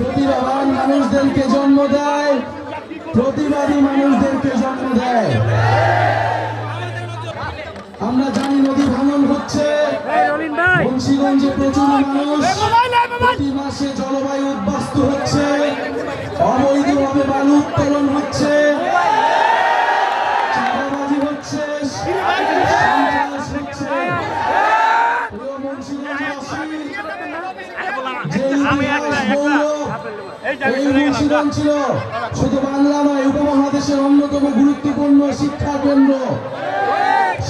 প্রতিভাবান মানুষদেরকে জন্ম দেয় প্রতিবাদী মানুষদেরকে জন্ম দেয় আমরা জানি নদী ভাঙন হচ্ছে মুন্সিগঞ্জে প্রচুর মানুষ প্রতি মাসে জলবায়ু উদ্বাস্তু হচ্ছে অবৈধভাবে বালু উত্তোলন হচ্ছে চাঁদাবাজি হচ্ছে ছিল শুধু বাংলা নয় উপমহাদেশের অন্যতম গুরুত্বপূর্ণ শিক্ষা কেন্দ্র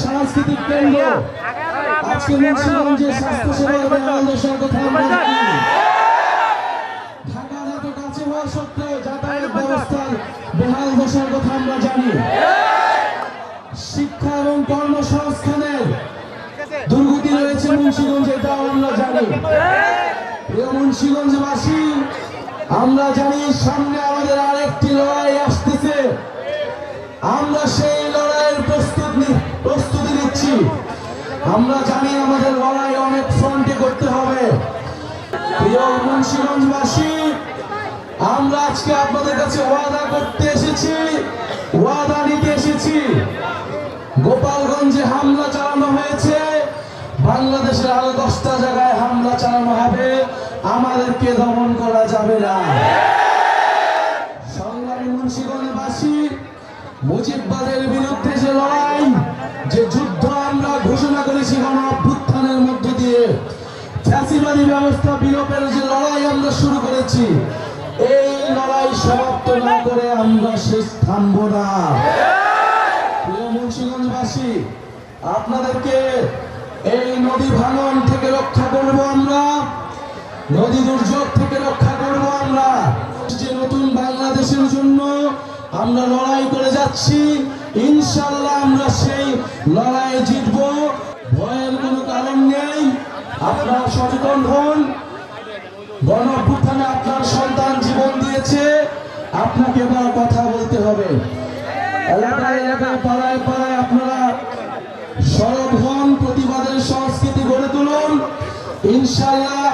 সাংস্কৃতিক কেন্দ্র। আজকে মুন্সিগঞ্জের স্বাস্থ্য সেবার বেহাল দশার কথা আমরা ঢাকা এত কাছে হওয়া সত্ত্বেও যাতায়াত ব্যবস্থার বেহাল দশার কথা আমরা জানি। শিক্ষা এবং কর্মসংস্থানের দুর্গতি রয়েছে মুন্সিগঞ্জে এটাও আমরা জানি। প্রিয় মুন্সিগঞ্জবাসী আমরা জানি সামনে আমাদের আরেকটি লড়াই আসতেছে। আমরা সেই লড়াইয়ের প্রস্তুত প্রস্তুতি নিচ্ছি। আমরা জানি আমাদের লড়াই অনেক ফ্রন্টে করতে হবে। প্রিয় মুন্সিগঞ্জবাসী, আমরা আজকে আপনাদের কাছে ওয়াদা করতে এসেছি, ওয়াদা নিতে এসেছি। গোপালগঞ্জে হামলা চালানো হয়েছে। বাংলাদেশের আরও দশটা জায়গায় হামলা চালানো হবে। আমাদেরকে দমন করা যাবে না। সংগ্রামী মুন্সিগঞ্জবাসী, মুজিববাদের বিরুদ্ধে যে লড়াই, যে যুদ্ধ আমরা ঘোষণা করেছি গণ অভ্যুত্থানের দিয়ে, ফ্যাসিবাদী ব্যবস্থা বিলোপের যে লড়াই আমরা শুরু করেছি, এই লড়াই সমাপ্ত না করে আমরা শেষ থামবো না। মুন্সিগঞ্জবাসী, আপনাদেরকে এই নদী ভাঙন থেকে রক্ষা করব আমরা। নদী দুর্যোগ থেকে রক্ষা করব আমরা। যে নতুন বাংলাদেশের জন্য আমরা লড়াই করে যাচ্ছি ইনশাল্লাহ আমরা সেই লড়াই জিতব। ভয়ের কোনো কারণ নেই, আপনারা সচেতন হন। গণ আপনার সন্তান জীবন দিয়েছে, আপনাকে এবার কথা বলতে হবে। এলাকায় এলাকায়, পাড়ায় পাড়ায় আপনারা সরব হন, প্রতিবাদের সংস্কৃতি গড়ে তুলুন। ইনশাল্লাহ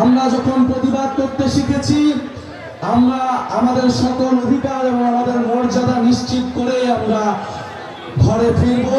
আমরা যখন প্রতিবাদ করতে শিখেছি, আমরা আমাদের সকল অধিকার এবং আমাদের মর্যাদা নিশ্চিত করে আমরা ঘরে ফিরব।